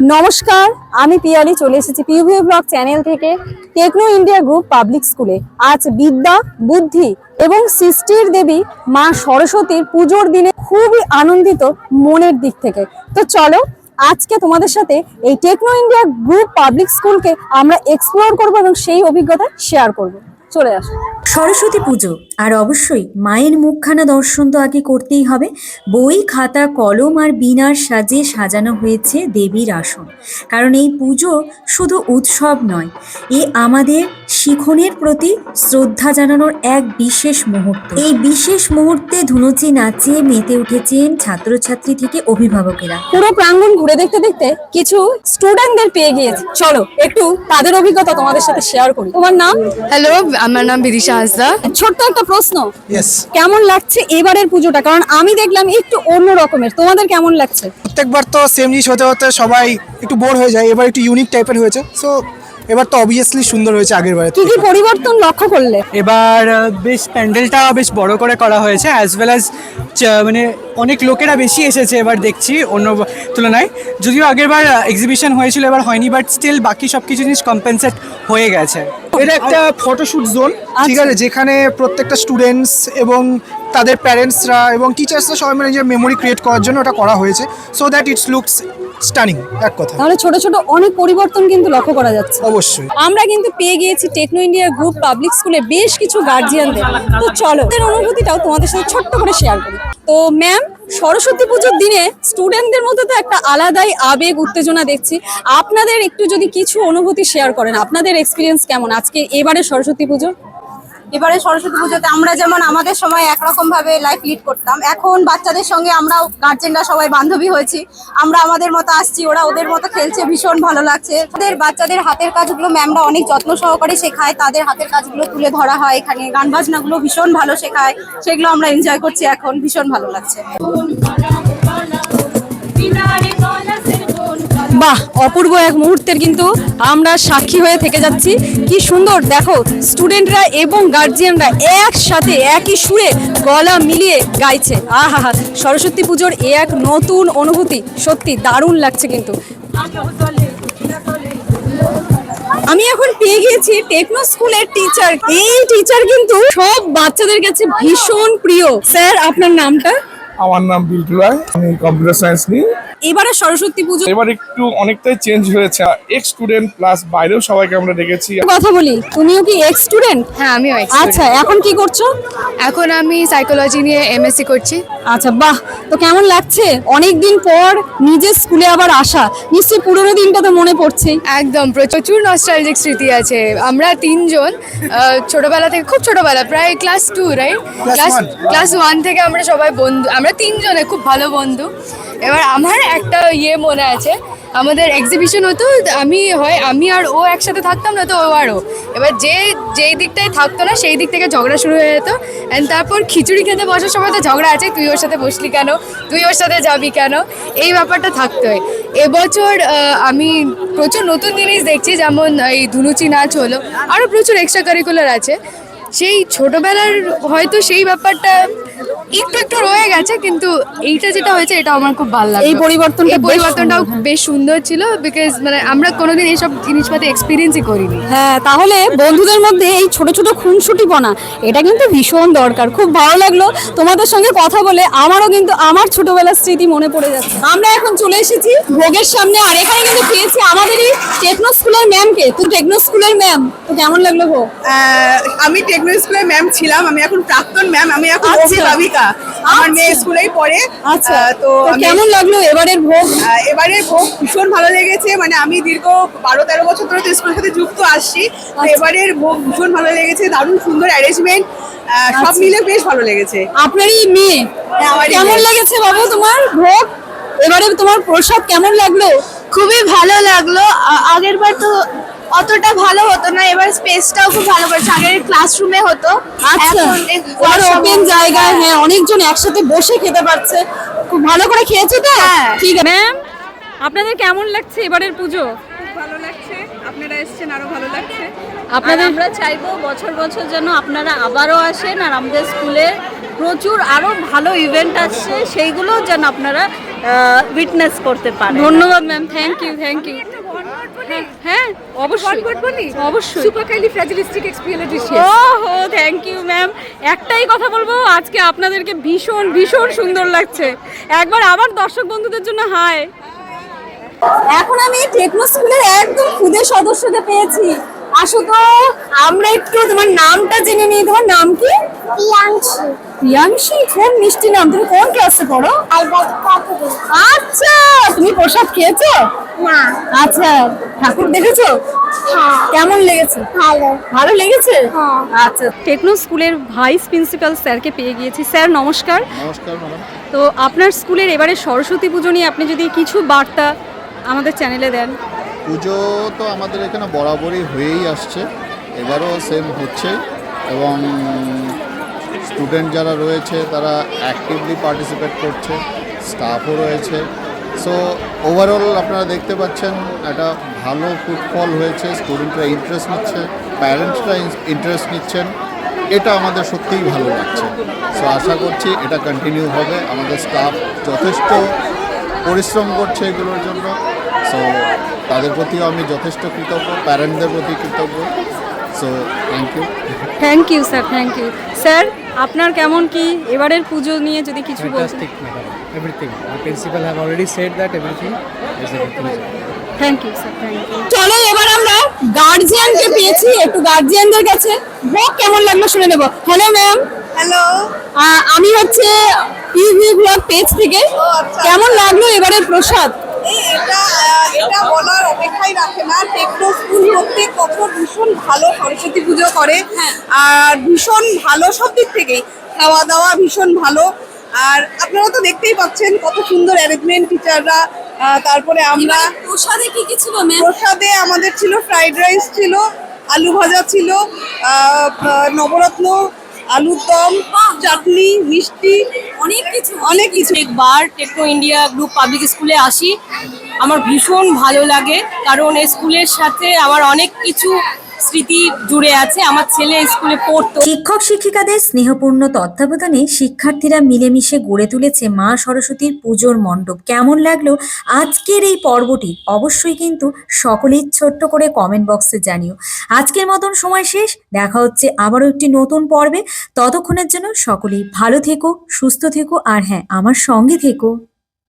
নমস্কার, আমি পিয়ালি, চলে এসেছি পিউভিউ ব্লগ চ্যানেল থেকে টেকনো ইন্ডিয়া গ্রুপ পাবলিক স্কুলে। আজ বিদ্যা, বুদ্ধি এবং সৃষ্টির দেবী মা সরস্বতীর পুজোর দিনে খুবই আনন্দিত মনের দিক থেকে। তো চলো, আজকে তোমাদের সাথে এই টেকনো ইন্ডিয়া গ্রুপ পাবলিক স্কুলকে আমরা এক্সপ্লোর করব এবং সেই অভিজ্ঞতা শেয়ার করব। চলে আসো। সরস্বতী পুজো আর অবশ্যই মায়ের মুখখানা দর্শন তো আগে করতেই হবে। বই খাতা কলম আর বিনার সাজে সাজানো হয়েছে দেবীর আসন। কারণ এই পুজো শুধু উৎসব নয় এ আমাদের শিখনের প্রতি শ্রদ্ধা জানানোর এক বিশেষ মুহূর্ত। এই বিশেষ মুহূর্তে ধুনুচি নাচে মেতে উঠেছেন ছাত্রছাত্রী থেকে অভিভাবকেরা। পুরো প্রাঙ্গণ ঘুরে দেখতে দেখতে কিছু স্টুডেন্টদের পেয়ে গিয়েছে। চলো একটু তাদের অভিজ্ঞতা তোমাদের সাথে শেয়ার করি। তোমার নাম? হ্যালো আমার নাম বিদিশা হাসদা। ছোট্ট একটা প্রশ্ন। ইয়েস কেমন লাগছে এবারের পুজোটা? কারণ আমি দেখলাম একটু অন্য রকমের। তোমাদের কেমন লাগছে? প্রত্যেকবার তো সেম জিনিস হতে হতে সবাই একটু বোর হয়ে যায়। এবার একটু ইউনিক টাইপের হয়েছে। সো এবার তো অবভিয়াসলি সুন্দর হয়েছে আগের বারে কি কি পরিবর্তন লক্ষ্য করলে? এবার বেশ প্যান্ডেলটা বেশ বড় করে করা হয়েছে অ্যাজ ওয়েল অ্যাজ মানে অনেক লোকেরা বেশি এসেছে এবার দেখছি অন্য তুলনায়। যদিও আগেরবার এক্সিবিশন হয়েছিল এবার হয়নি বাট স্টিল বাকি সব কিছু জিনিস কম্পেনসেট হয়ে গেছে। এটা একটা ফটোশুট জোন ঠিক আছে যেখানে প্রত্যেকটা স্টুডেন্টস এবং তাদের প্যারেন্টসরা এবং টিচার্সরা সবাই মিলে নিজের মেমোরি ক্রিয়েট করার জন্য ওটা করা হয়েছে so that it's looks stunning এক কথা। তাহলে ছোট ছোট অনেক পরিবর্তন কিন্তু লক্ষ্য করা যাচ্ছে। অবশ্যই। আমরা কিন্তু পেয়ে গিয়েছি টেকনো ইন্ডিয়া গ্রুপ পাবলিক স্কুলে বেশ কিছু গার্জিয়ানদের তো চলো এর অনুভূতিটাও তোমাদের সাথে ছোট্ট করে শেয়ার করি। তো ম্যাম সরস্বতী পুজোর দিনে স্টুডেন্টদের মধ্যে তো একটা আলাদাই আবেগ, উত্তেজনা দেখছি। আপনাদের একটু যদি কিছু অনুভূতি শেয়ার করেন, আপনাদের এক্সপিরিয়েন্স কেমন? আজকে এবারে সরস্বতী পুজো এবারে সরস্বতী পুজোতে আমরা যেমন আমাদের সময় একরকম ভাবে লাইফ লিড করতাম, এখন বাচ্চাদের সঙ্গে আমরাও গার্জেনরা সবাই বান্ধবী হয়েছি। আমরা আমাদের মতো আসছি, ওরা ওদের মতো খেলছে, ভীষণ ভালো লাগছে। ওদের বাচ্চাদের হাতের কাজগুলো ম্যামরা অনেক যত্ন সহকারে শেখায়, তাদের হাতের কাজগুলো তুলে ধরা হয়, এখানে গান বাজনাগুলো ভীষণ ভালো শেখায়, সেগুলো আমরা এনজয় করছি এখন, ভীষণ ভালো লাগছে। বাহ, অপূর্ব এক মুহূর্তের কিন্তু আমরা সাক্ষী হয়ে থেকে যাচ্ছি। কি সুন্দর, দেখো স্টুডেন্টরা এবং গার্জিয়ানরা একসাথে, একই সুরে গলা মিলিয়ে গাইছে। আহা হা সরস্বতী পুজোর এ এক নতুন অনুভূতি, সত্যি দারুণ লাগছে কিন্তু। আমি এখন পেয়ে গিয়েছি টেকনো স্কুলের টিচার এই টিচার কিন্তু সব বাচ্চাদের কাছে ভীষণ প্রিয়। স্যার, আপনার নামটা? আমার নাম বিল্টু রায় আমি কম্পিউটার সায়েন্স নিই এবারে সরস্বতী পুজো এবার একটু অনেকটাই চেঞ্জ হয়েছে। এক্স স্টুডেন্ট প্লাস বাইরেও সবাইকে আমরা ডেকেছি। কথা বলি তুমিও কি এক্স স্টুডেন্ট হ্যাঁ আমিও আচ্ছা এখন কি করছ? এখন আমি সাইকোলজি নিয়ে এমএসসি করছি। আচ্ছা বাহ তো কেমন লাগছে? অনেক দিন পর নিজের স্কুলে আবার আসা। নিশ্চয়ই পুরোনো দিনটা তো মনে পড়ছে। একদম প্রচুর নস্টালজিক স্মৃতি আছে। আমরা তিনজন আহ, ছোটবেলা থেকে খুব ছোটবেলা প্রায় class two right class. Class one থেকে আমরা সবাই বন্ধু আমরা তিনজনে খুব ভালো বন্ধু। এবার আমার একটা ইয়ে মনে আছে, আমাদের এক্সিবিশন হতো, আমি হয়, আমি আর ও একসাথে থাকতাম না তো ও আর ও। এবার যে, যেই দিকটায় থাকতো না, সেই দিক থেকে ঝগড়া শুরু হয়ে যেত। অ্যান্ড তারপর খিচুড়ি খেতে বসার সময় তো ঝগড়া আছে, তুই ওর সাথে বসলি কেন? তুই ওর সাথে যাবি কেন? এই ব্যাপারটা থাকতোই। এবছর আমি প্রচুর নতুন জিনিস দেখছি, যেমন এই ধুনুচি নাচ হলো। আরও প্রচুর এক্সট্রা কারিকুলার আছে। সেই ছোটবেলার হয়তো সেই ব্যাপারটা একটু একটু রয়ে গেছে কিন্তু এইটা যেটা হয়েছে এটা আমার খুব ভালো লাগে এই পরিবর্তনটা এই পরিবর্তনটাও বেশ সুন্দর ছিল বিকজ মানে আমরা কোনোদিন এইসব জিনিসপাতি এক্সপিরিয়েন্সই করিনি। হ্যাঁ তাহলে বন্ধুদের মধ্যে এই ছোট ছোট খুনসুটিপনা এটা কিন্তু ভীষণ দরকার। খুব ভালো লাগল তোমাদের সঙ্গে কথা বলে আমারও কিন্তু আমার ছোটবেলার স্মৃতি মনে পড়ে যাচ্ছে। আমরা এখন চলে এসেছি ভোগের সামনে আর এখানে কিন্তু পেয়েছি আমাদেরই টেকনো স্কুলের ম্যামকে তুই টেকনো স্কুলের ম্যাম তো কেমন লাগল ভোগ? আমি টেকনো স্কুলের ম্যাম ছিলাম আমি এখন প্রাক্তন ম্যাম আমি এখন আচ্ছা। অভিভাবিকা। আমার মেয়ে স্কুলেই পড়ে। আচ্ছা। তো কেমন লাগল এবারের ভোগ? আহ, এবারে ভোগ ভীষণ ভালো লেগেছে। মানে আমি দীর্ঘ বারো তেরো বছর ধরে তো স্কুলের সাথে যুক্ত আসছি। আচ্ছা। এবারের ভোগ ভীষণ ভালো লেগেছে দারুণ সুন্দর অ্যারেঞ্জমেন্ট সব আচ্ছা। মিলে বেশ ভালো লেগেছে। আপনারই মেয়ে। হ্যাঁ, কেমন লেগেছে বাবু তোমার ভোগ? এবারে তোমার প্রসাদ কেমন লাগল? খুবই ভালো লাগল। আগের বার তো অতটা ভালো হতো না এবার স্পেসটাও খুব ভালো করেছে। আগের ক্লাসরুমে হতো। আচ্ছা আর ওপেন জায়গায় হ্যাঁ। অনেকজন একসাথে বসে খেতে পারছে। খুব ভালো করে খেয়েছো তো? হ্যাঁ। ঠিক আছে। ম্যাম আপনাদের কেমন লাগছে এবারের পুজো? ভালো লাগছে। আপনারা এসেছেন আরও ভালো লাগছে। আপনাদের আমরা চাইব বছর বছর যেন আপনারা আবারও আসেন আর আমাদের স্কুলে প্রচুর আরও ভালো ইভেন্ট আসছে সেইগুলো যেন আপনারা উইটনেস করতে পারেন। ধন্যবাদ ma'am thank you thank you হ্যাঁ অবশ্যই। অবশ্যই। সুপারকাইলি ফ্র্যাজিলিস্টিক এক্সপিরিয়েন্স ওহো থ্যাংক ইউ ম্যাম একটাই কথা বলব আজকে আপনাদেরকে ভীষণ ভীষণ সুন্দর লাগছে। একবার আবার দর্শক বন্ধুদের জন্য হাই। এখন আমি টেকনো স্কুলের একদম খুদে সদস্যকে পেয়েছি। আসো তো আমরা একটু তোমার নামটা জেনে নিই। তোমার নাম কি? প্রিয়াংশু। প্রিয়াংশী? খুব মিষ্টি নাম। তুমি কোন ক্লাসে পড়ো? আচ্ছা তুমি প্রসাদ খেয়েছো? না। আচ্ছা ঠাকুর দেখেছ? হ্যাঁ। কেমন লেগেছে? ভালো। ভালো লেগেছে? হ্যাঁ। আচ্ছা। টেকনো স্কুলের ভাইস প্রিন্সিপাল স্যারকে পেয়ে গিয়েছি। স্যার নমস্কার। নমস্কার তো আপনার স্কুলের এবারে সরস্বতী পুজো নিয়ে আপনি যদি কিছু বার্তা আমাদের চ্যানেলে দেন। পুজো তো আমাদের এখানে বরাবরই হয়েই আসছে। এবারও সেম হচ্ছে এবং স্টুডেন্ট যারা রয়েছে তারা অ্যাক্টিভলি পার্টিসিপেট করছে স্টাফও রয়েছে। সো ওভারঅল আপনারা দেখতে পাচ্ছেন একটা ভালো ফুটফল হয়েছে স্টুডেন্টরা ইন্টারেস্ট নিচ্ছে প্যারেন্টসরা ইন্টারেস্ট নিচ্ছেন। এটা আমাদের সত্যিই ভালো লাগছে। সো আশা করছি এটা কন্টিনিউ হবে। আমাদের স্টাফ যথেষ্ট পরিশ্রম করছে এগুলোর জন্য। সো তাদের প্রতিও আমি যথেষ্ট কৃতজ্ঞ প্যারেন্টদের প্রতি কৃতজ্ঞ। So thank you thank you sir thank you sir আপনার কেমন কি এবারের পুজো নিয়ে যদি কিছু have already said that everything is a good news. Thank you sir thank you চলো এবার আমরা গার্জিয়ানকে পেয়েছি একটু গার্জিয়ানদের কাছে। ভোগ কেমন লাগল শুনে নেব। হ্যালো ম্যাম হ্যালো আমি হচ্ছে ইউভি ব্লগ পেজ থেকে। আচ্ছা। কেমন লাগল এবারের প্রসাদ? এটা এটা বলার অপেক্ষাই রাখে না। টেকনো স্কুল প্রত্যেক বছর ভীষণ ভালো সরস্বতী পুজো করে। আর ভীষণ ভালো সব দিক থেকেই। খাওয়া দাওয়া ভীষণ ভালো। আর আপনারা তো দেখতেই পাচ্ছেন কত সুন্দর অ্যারেঞ্জমেন্ট টিচাররা তারপরে আমরা প্রসাদে কি কি ছিল প্রসাদে আমাদের ছিল ফ্রাইড রাইস ছিল আলু ভাজা ছিল নবরত্ন আলুর দম চাটনি মিষ্টি অনেক কিছু অনেক কিছু। একবার টেকনো ইন্ডিয়া গ্রুপ পাবলিক স্কুলে আসি। আমার ভীষণ ভালো লাগে কারণ এই স্কুলের সাথে আমার অনেক কিছু স্মৃতি জুড়ে আছে। আমার ছেলে স্কুলে পড়তো। শিক্ষক শিক্ষিকাদের স্নেহপূর্ণ তত্ত্বাবধানে শিক্ষার্থীরা মিলেমিশে গড়ে তুলেছে মা সরস্বতীর পুজোর মণ্ডপ। কেমন লাগল আজকের এই পর্বটি অবশ্যই কিন্তু সকলেই ছোট্ট করে কমেন্ট বক্সে জানিও। আজকের মতন সময় শেষ। দেখা হচ্ছে আবারও একটি নতুন পর্বে। ততক্ষণের জন্য সকলেই ভালো থেকো, সুস্থ থেকো। আর হ্যাঁ আমার সঙ্গে থেকো।